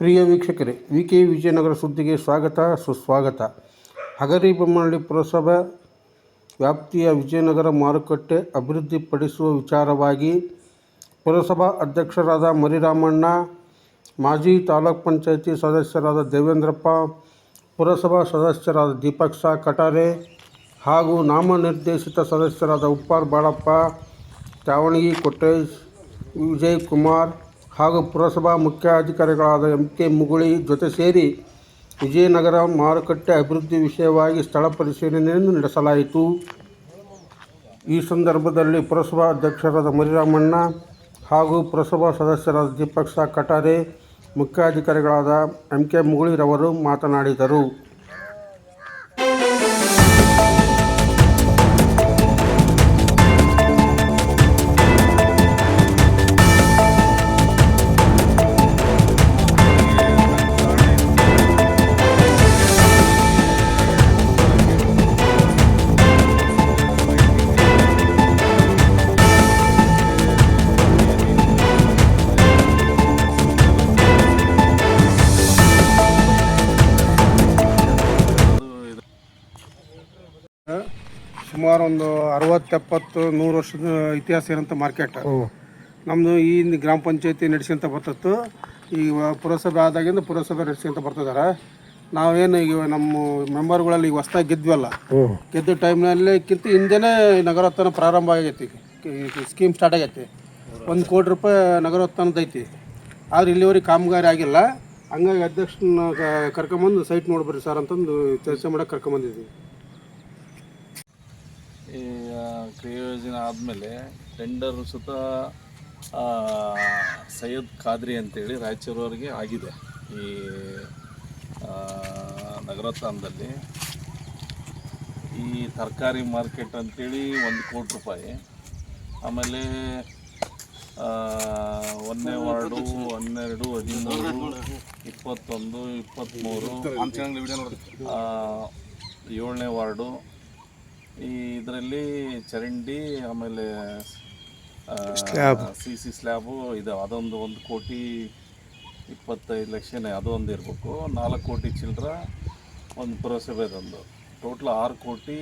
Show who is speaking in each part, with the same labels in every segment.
Speaker 1: ಪ್ರಿಯ ವೀಕ್ಷಕರೇ V K Vijayanagara ಸುದ್ದಿಗೆ ಸ್ವಾಗತ, ಸುಸ್ವಾಗತ. ಹಗರಿ ಬೊಮ್ಮನಹಳ್ಳಿ ಪುರಸಭೆ ವ್ಯಾಪ್ತಿಯ ವಿಜಯನಗರ ಮಾರುಕಟ್ಟೆ ಅಭಿವೃದ್ಧಿಪಡಿಸುವ ವಿಚಾರವಾಗಿ ಪುರಸಭಾ ಅಧ್ಯಕ್ಷರಾದ ಮರಿರಾಮಣ್ಣ, ಮಾಜಿ ತಾಲೂಕ್ ಪಂಚಾಯಿತಿ ಸದಸ್ಯರಾದ ದೇವೇಂದ್ರಪ್ಪ, ಪುರಸಭಾ ಸದಸ್ಯರಾದ ದೀಪಕ್ ಸಾ ಕಟಾರೆ ಹಾಗೂ ನಾಮನಿರ್ದೇಶಿತ ಸದಸ್ಯರಾದ ಉಪ್ಪಾರ್ ಬಾಳಪ್ಪ ತ್ಯಾವಣಗಿ ಕೊಟ್ಟೇಶ್ ವಿಜಯ್ ಕುಮಾರ್ ಹಾಗೂ ಪುರಸಭಾ ಮುಖ್ಯಾಧಿಕಾರಿಗಳಾದ ಎಂ ಕೆ ಮುಗುಳಿ ಜೊತೆ ಸೇರಿ ವಿಜಯನಗರ ಮಾರುಕಟ್ಟೆ ಅಭಿವೃದ್ಧಿ ವಿಷಯವಾಗಿ ಸ್ಥಳ ಪರಿಶೀಲನೆಯನ್ನು ನಡೆಸಲಾಯಿತು. ಈ ಸಂದರ್ಭದಲ್ಲಿ ಪುರಸಭಾ ಅಧ್ಯಕ್ಷರಾದ ಮರಿರಾಮಣ್ಣ ಹಾಗೂ ಪುರಸಭಾ ಸದಸ್ಯರಾದ ದೀಪಕ್ ಸಾ ಕಟಾರೆ, ಮುಖ್ಯಾಧಿಕಾರಿಗಳಾದ ಎಂ ಕೆ ಮುಗುಳಿರವರು ಮಾತನಾಡಿದರು. ಸುಮಾರು ಒಂದು ಅರವತ್ತೆಪ್ಪತ್ತು ನೂರು ವರ್ಷದ ಇತಿಹಾಸ ಇರೋಂಥ ಮಾರ್ಕೆಟ್. ನಮ್ಮದು ಈ ಹಿಂದೆ ಗ್ರಾಮ ಪಂಚಾಯತಿ ನಡೆಸ್ಕೊಂತ ಬರ್ತತ್ತು. ಈ ಪುರಸಭೆ ಆದಾಗಿಂದ ಪುರಸಭೆ ನಡೆಸ್ಕೊಂತ ಬರ್ತದಾರೆ. ನಾವೇನು ಈಗ ನಮ್ಮ ಮೆಂಬರ್ಗಳಲ್ಲಿ ಈಗ ಹೊಸ್ದಾಗಿ ಗೆದ್ವಲ್ಲ ಗೆದ್ದ ಟೈಮ್ನಲ್ಲಿಕ್ಕಿಂತ ಹಿಂದೆನೇ ನಗರೋತ್ಥಾನ ಪ್ರಾರಂಭ ಆಗೈತಿ. ಸ್ಕೀಮ್ ಸ್ಟಾರ್ಟ್ ಆಗೈತಿ. ಒಂದು ಕೋಟಿ ರೂಪಾಯಿ ನಗರೋತ್ಥಾನದ ಐತಿ. ಆದ್ರೆ ಇಲ್ಲಿವರೆಗೆ ಕಾಮಗಾರಿ ಆಗಿಲ್ಲ. ಹಂಗಾಗಿ ಅಧ್ಯಕ್ಷನ ಕರ್ಕೊಂಬಂದು ಸೈಟ್ ನೋಡ್ಬರ್ರಿ ಸರ್ ಅಂತಂದು ಚರ್ಚೆ ಮಾಡಕ್ಕೆ ಕರ್ಕೊಂಬಂದಿದ್ವಿ.
Speaker 2: ಈ ಆ, ಕ್ರಿಯಾ ಯೋಜನೆ ಆದಮೇಲೆ ಟೆಂಡರ್ ಸುತ ಸೈಯದ್ ಖಾದ್ರಿ ಅಂತೇಳಿ ರಾಯಚೂರವರಿಗೆ ಆಗಿದೆ. ಈ ನಗರೋತ್ಥಾನದಲ್ಲಿ ಈ ತರಕಾರಿ ಮಾರ್ಕೆಟ್ ಅಂತೇಳಿ ಒಂದು ಕೋಟಿ ರೂಪಾಯಿ. ಆಮೇಲೆ ಒಂದನೇ ವಾರ್ಡು ಹನ್ನೆರಡು ಹದಿಮೂರು ಇಪ್ಪತ್ತೊಂದು ಇಪ್ಪತ್ತ್ಮೂರು ಏಳನೇ ವಾರ್ಡು ಈ ಇದರಲ್ಲಿ ಚರಂಡಿ ಆಮೇಲೆ ಸಿ ಸಿ ಸ್ಲ್ಯಾಬು ಇದಾವೆ. ಅದೊಂದು ಒಂದು ಕೋಟಿ ಇಪ್ಪತ್ತೈದು ಲಕ್ಷನೇ ಅದೊಂದು ಇರಬೇಕು. ನಾಲ್ಕು ಕೋಟಿ ಚಿಲ್ಲರ ಒಂದು ಪುರಸಭೆದೊಂದು ಟೋಟಲ್ ಆರು ಕೋಟಿ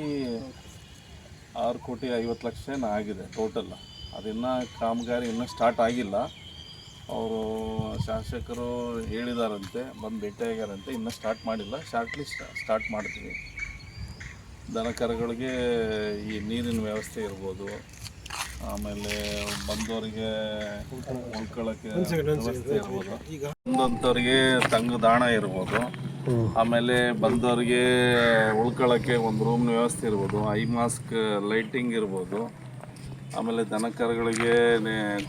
Speaker 2: ಆರು ಕೋಟಿ ಐವತ್ತು ಲಕ್ಷ ಆಗಿದೆ ಟೋಟಲ್ ಅದಿನ್ನ ಕಾಮಗಾರಿ ಇನ್ನೂ ಸ್ಟಾರ್ಟ್ ಆಗಿಲ್ಲ. ಅವರು ಶಾಸಕರು ಹೇಳಿದಾರಂತೆ ಬಂದು ಭೇಟಿಯಾಗ್ಯಾರಂತೆ ಇನ್ನೂ ಸ್ಟಾರ್ಟ್ ಮಾಡಿಲ್ಲ. ಶಾರ್ಟ್ಲಿ ಸ್ಟಾರ್ಟ್ ಮಾಡ್ತೀವಿ. ದನ ಕರುಗಳಿಗೆ ಈ ನೀರಿನ ವ್ಯವಸ್ಥೆ ಇರ್ಬೋದು. ಆಮೇಲೆ ಬಂದವರಿಗೆ ಉಳ್ಕೊಳ್ಳೋಕೆ ವ್ಯವಸ್ಥೆ ಇರ್ಬೋದು. ಬಂದಂಥವ್ರಿಗೆ ತಂಗುದಾಣ ಇರ್ಬೋದು. ಆಮೇಲೆ ಬಂದವರಿಗೆ ಉಳ್ಕೊಳ್ಳೋಕ್ಕೆ ಒಂದು ರೂಮ್ನ ವ್ಯವಸ್ಥೆ ಇರ್ಬೋದು. ಐ ಮಾಸ್ಕ್ ಲೈಟಿಂಗ್ ಇರ್ಬೋದು. ಆಮೇಲೆ ದನ ಕರುಗಳಿಗೆ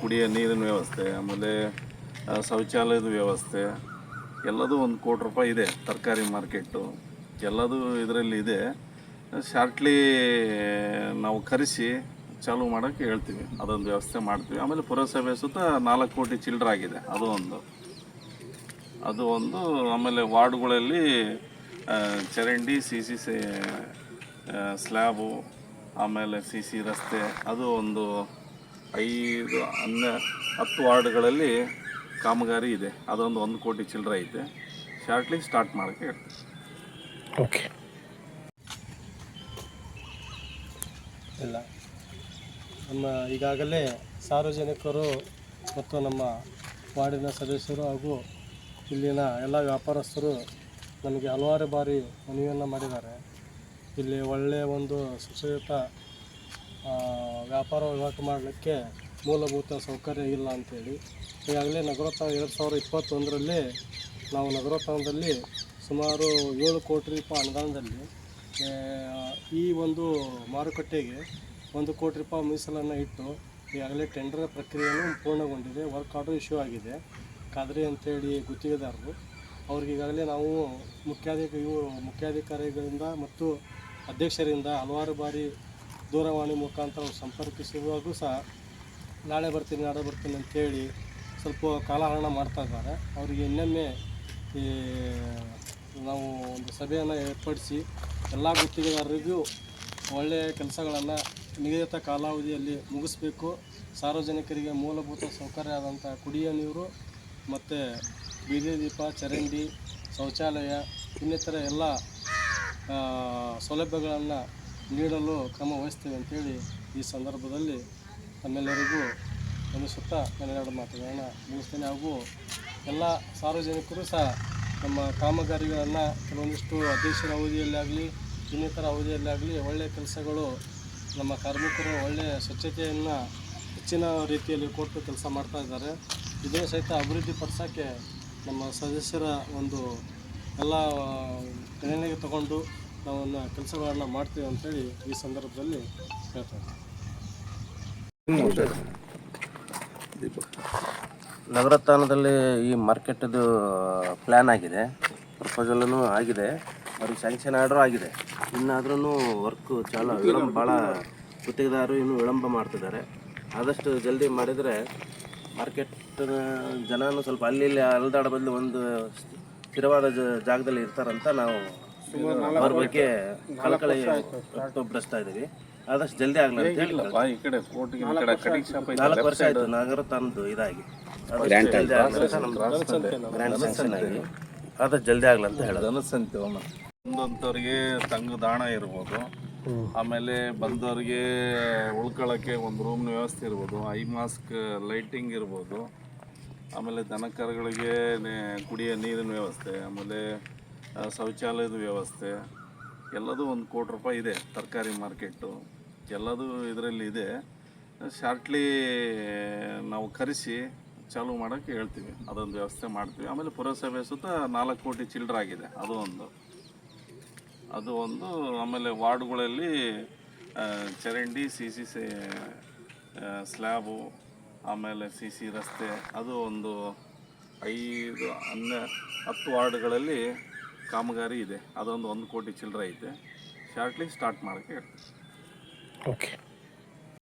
Speaker 2: ಕುಡಿಯೋ ನೀರಿನ ವ್ಯವಸ್ಥೆ ಆಮೇಲೆ ಶೌಚಾಲಯದ ವ್ಯವಸ್ಥೆ. ಎಲ್ಲದೂ ಒಂದು ಕೋಟಿ ರೂಪಾಯಿ ಇದೆ ತರಕಾರಿ ಮಾರ್ಕೆಟು ಎಲ್ಲದೂ ಇದರಲ್ಲಿ ಇದೆ. ಶಾರ್ಟ್ಲಿ, ನಾವು ಕರೆಸಿ ಚಾಲೂ ಮಾಡೋಕ್ಕೆ ಹೇಳ್ತೀವಿ. ಅದೊಂದು ವ್ಯವಸ್ಥೆ ಮಾಡ್ತೀವಿ. ಆಮೇಲೆ ಪುರಸಭೆ ಸುತ್ತ ನಾಲ್ಕು ಕೋಟಿ ಚಿಲ್ಲರೆ ಆಗಿದೆ. ಅದು ಒಂದು. ಅದು ಒಂದು. ಆಮೇಲೆ ವಾರ್ಡ್ಗಳಲ್ಲಿ ಚರಂಡಿ, ಸಿ ಸಿ ಸ್ಲ್ಯಾಬು, ಆಮೇಲೆ ಸಿ ಸಿ ರಸ್ತೆ, ಅದು ಒಂದು ಐದು, ಹನ್ನೆ, ಹತ್ತು ವಾರ್ಡ್ಗಳಲ್ಲಿ ಕಾಮಗಾರಿ ಇದೆ. ಅದೊಂದು ಒಂದು ಕೋಟಿ ಚಿಲ್ಲರೆ ಐತೆ. ಶಾರ್ಟ್ಲಿ ಸ್ಟಾರ್ಟ್ ಮಾಡೋಕ್ಕೆ ಹೇಳ್ತೀವಿ.
Speaker 1: ಓಕೆ.
Speaker 3: ಇಲ್ಲ. ನಮ್ಮ ಈಗಾಗಲೇ ಸಾರ್ವಜನಿಕರು ಮತ್ತು ನಮ್ಮ ವಾರ್ಡಿನ ಸದಸ್ಯರು ಹಾಗೂ ಇಲ್ಲಿನ ಎಲ್ಲ ವ್ಯಾಪಾರಸ್ಥರು ನಮಗೆ ಹಲವಾರು ಬಾರಿ ಮನವಿಯನ್ನು ಮಾಡಿದ್ದಾರೆ. ಇಲ್ಲಿ ಒಳ್ಳೆಯ ಒಂದು ಸುಸಜ್ಜಿತ ವ್ಯಾಪಾರ ವಹಿವಾಟು ಮಾಡಲಿಕ್ಕೆ ಮೂಲಭೂತ ಸೌಕರ್ಯ ಇಲ್ಲ ಅಂಥೇಳಿ ಈಗಾಗಲೇ ನಗರೋತ್ಥಾನ ಎರಡು ಸಾವಿರದ ಇಪ್ಪತ್ತೊಂದರಲ್ಲಿ ನಾವು ನಗರೋತ್ಥಾನದಲ್ಲಿ ಸುಮಾರು ಏಳು ಕೋಟಿ ರೂಪಾಯಿ ಅನುದಾನದಲ್ಲಿ ಈ ಒಂದು ಮಾರುಕಟ್ಟೆಗೆ ಒಂದು ಕೋಟಿ ರೂಪಾಯಿ ಮೀಸಲನ್ನು ಇಟ್ಟು ಈಗಾಗಲೇ ಟೆಂಡರ್ ಪ್ರಕ್ರಿಯೆಯನ್ನು ಪೂರ್ಣಗೊಂಡಿದೆ. ವರ್ಕ್ ಆರ್ಡರ್ ಇಶ್ಯೂ ಆಗಿದೆ. ಖಾದ್ರಿ ಅಂತೇಳಿ ಗುತ್ತಿಗೆದಾರರು ಅವ್ರಿಗೀಗಾಗಲೇ ನಾವು ಮುಖ್ಯಾಧಿಕ ಇವರು ಮುಖ್ಯಾಧಿಕಾರಿಗಳಿಂದ ಮತ್ತು ಅಧ್ಯಕ್ಷರಿಂದ ಹಲವಾರು ಬಾರಿ ದೂರವಾಣಿ ಮುಖಾಂತರ ಅವ್ರು ಸಹ ನಾಳೆ ಬರ್ತೀನಿ ನಾಳೆ ಬರ್ತೀನಿ ಅಂತೇಳಿ ಸ್ವಲ್ಪ ಕಾಲಹರಣ ಮಾಡ್ತಾ ಇದ್ದಾರೆ. ಅವರಿಗೆ ಇನ್ನೊಮ್ಮೆ ಈ ನಾವು ಒಂದು ಸಭೆಯನ್ನು ಏರ್ಪಡಿಸಿ ಎಲ್ಲ ಗುತ್ತಿಗೆದಾರರಿಗೂ ಒಳ್ಳೆಯ ಕೆಲಸಗಳನ್ನು ನಿಗದಿತ ಕಾಲಾವಧಿಯಲ್ಲಿ ಮುಗಿಸ್ಬೇಕು. ಸಾರ್ವಜನಿಕರಿಗೆ ಮೂಲಭೂತ ಸೌಕರ್ಯ ಆದಂಥ ಕುಡಿಯೋ ನೀರು ಮತ್ತು ಬೀದಿ ದೀಪ, ಚರಂಡಿ, ಶೌಚಾಲಯ, ಇನ್ನಿತರ ಎಲ್ಲ ಸೌಲಭ್ಯಗಳನ್ನು ನೀಡಲು ಕ್ರಮ ವಹಿಸ್ತೇವೆ ಅಂತೇಳಿ ಈ ಸಂದರ್ಭದಲ್ಲಿ ತಮ್ಮೆಲ್ಲರಿಗೂ ಸುತ್ತ ಕನ್ನಡ ಮಾತುಗಳನ್ನು ಮುಗಿಸ್ತೇನೆ. ಹಾಗೂ ಎಲ್ಲ ಸಾರ್ವಜನಿಕರು ಸಹ ನಮ್ಮ ಕಾಮಗಾರಿಗಳನ್ನು ಕೆಲವೊಂದಿಷ್ಟು ಅಧ್ಯಕ್ಷರ ಅವಧಿಯಲ್ಲಾಗಲಿ ಇನ್ನಿತರ ಅವಧಿಯಲ್ಲಾಗಲಿ ಒಳ್ಳೆಯ ಕೆಲಸಗಳು ನಮ್ಮ ಕಾರ್ಮಿಕರು ಒಳ್ಳೆಯ ಸ್ವಚ್ಛತೆಯನ್ನು ಹೆಚ್ಚಿನ ರೀತಿಯಲ್ಲಿ ಕೊಟ್ಟು ಕೆಲಸ ಮಾಡ್ತಾ ಇದ್ದಾರೆ. ಇದನ್ನು ಸಹಿತ ಅಭಿವೃದ್ಧಿ ಪಡಿಸೋಕ್ಕೆ ನಮ್ಮ ಸದಸ್ಯರ ಒಂದು ಎಲ್ಲ ಗಣನೆಗೆ ತಗೊಂಡು ನಾವು ಕೆಲಸಗಳನ್ನು ಮಾಡ್ತೀವಿ ಅಂತೇಳಿ ಈ ಸಂದರ್ಭದಲ್ಲಿ ಹೇಳ್ತಾ ಇದ್ದೀನಿ.
Speaker 4: ನಗರೋತ್ಥಾನದಲ್ಲಿ ಈ ಮಾರ್ಕೆಟ್ದು ಪ್ಲ್ಯಾನ್ ಆಗಿದೆ. ಪ್ರಪೋಸಲೂ ಆಗಿದೆ. ಅವ್ರಿಗೆ ಸ್ಯಾಂಕ್ಷನ್ ಆರ್ಡ್ರು ಆಗಿದೆ. ಇನ್ನಾದ್ರೂ ವರ್ಕು ಚಾಲ ವಿಳಂಬ ಭಾಳ ಗುತ್ತಿಗೆದಾರರು ಇನ್ನೂ ವಿಳಂಬ ಮಾಡ್ತಿದ್ದಾರೆ. ಆದಷ್ಟು ಜಲ್ದಿ ಮಾಡಿದರೆ ಮಾರ್ಕೆಟ್ ಜನನು ಸ್ವಲ್ಪ ಅಲ್ಲಿ ಇಲ್ಲಿ ಅಲ್ದಾಡ ಬದಲು ಒಂದು ಸ್ಥಿರವಾದ ಜಾಗದಲ್ಲಿ ಇರ್ತಾರಂತ ನಾವು ಅವ್ರ ಬಗ್ಗೆ ಕಳಕಳಿ ವ್ಯಕ್ತಪಡಿಸ್ತಾ ಇದ್ದೀವಿ. ಆದಷ್ಟು ಜಲ್ದಿ ಆಗಲಿ ಅಂತ ಹೇಳಿ
Speaker 2: ಬಾ ಈ ಕಡೆ ಕೋಟಿಗೆ ಈ ಕಡೆ ಕಟಿಂಗ್ ಶಾಪ್ ಐತೆ
Speaker 4: ನಾಲ್ಕು ವರ್ಷ ಆಯ್ತು ನಗರೋತ್ಥಾನದ್ದು ಇದಾಗಿ. ಆದಷ್ಟು ಜಲ್ದಿ ಆಗ್ಲಿ ಅಂತ ನಮ್ದು ಗ್ರ್ಯಾಂಡ್ ಸ್ಯಾಂಕ್ಷನ್ ಆಗಿ ಆದಷ್ಟು ಜಲ್ದಿ ಆಗಲಿ. ಅಂತ ಹೇಳೋದು.
Speaker 2: ಬಂದಂಥವ್ರಿಗೆ ತಂಗುದಾಣ ಇರ್ಬೋದು. ಆಮೇಲೆ ಬಂದವರಿಗೆ ಉಳ್ಕೊಳ್ಳೋಕ್ಕೆ ಒಂದು ರೂಮ್ನ ವ್ಯವಸ್ಥೆ ಇರ್ಬೋದು. ಐ ಮಾಸ್ಕ್ ಲೈಟಿಂಗ್ ಇರ್ಬೋದು. ಆಮೇಲೆ ದನಕರುಗಳಿಗೆ ನೆ- ಕುಡಿಯೋ ನೀರಿನ ವ್ಯವಸ್ಥೆ ಆಮೇಲೆ ಆ, ಶೌಚಾಲಯದ ವ್ಯವಸ್ಥೆ. ಎಲ್ಲದೂ ಒಂದು ಕೋಟಿ ರೂಪಾಯಿ ಇದೆ, ತರಕಾರಿ ಮಾರ್ಕೆಟ್ಟು. ಎಲ್ಲದೂ ಇದರಲ್ಲಿ ಇದೆ. ಶಾರ್ಟ್ಲಿ ನಾವು ಕರೆಸಿ, ಚಾಲೂ ಮಾಡೋಕ್ಕೆ ಹೇಳ್ತೀವಿ. ಅದೊಂದು ವ್ಯವಸ್ಥೆ ಮಾಡ್ತೀವಿ. ಆಮೇಲೆ ಪುರಸಭೆ ಸುತ್ತ ನಾಲ್ಕು ಕೋಟಿ ಚಿಲ್ಡ್ರ್ ಆಗಿದೆ. ಅದು ಒಂದು. ಅದು ಒಂದು. ಆಮೇಲೆ ವಾರ್ಡ್ಗಳಲ್ಲಿ ಚರಂಡಿ, ಸಿ ಸಿ ಸ್ಲ್ಯಾಬು, ಆಮೇಲೆ ಸಿ ಸಿ ರಸ್ತೆ, ಅದು ಒಂದು ಐದು, ಹನ್ನೆ, ಹತ್ತು ವಾರ್ಡ್ಗಳಲ್ಲಿ ಕಾಮಗಾರಿ ಇದೆ. ಅದೊಂದು ಒಂದು ಕೋಟಿ ಚಿಲ್ಲರೆ ಐತೆ. ಶಾರ್ಟ್ಲಿ ಸ್ಟಾರ್ಟ್ ಮಾಡೋಕ್ಕೆ ಹೇಳ್ತೀನಿ.
Speaker 3: ಓಕೆ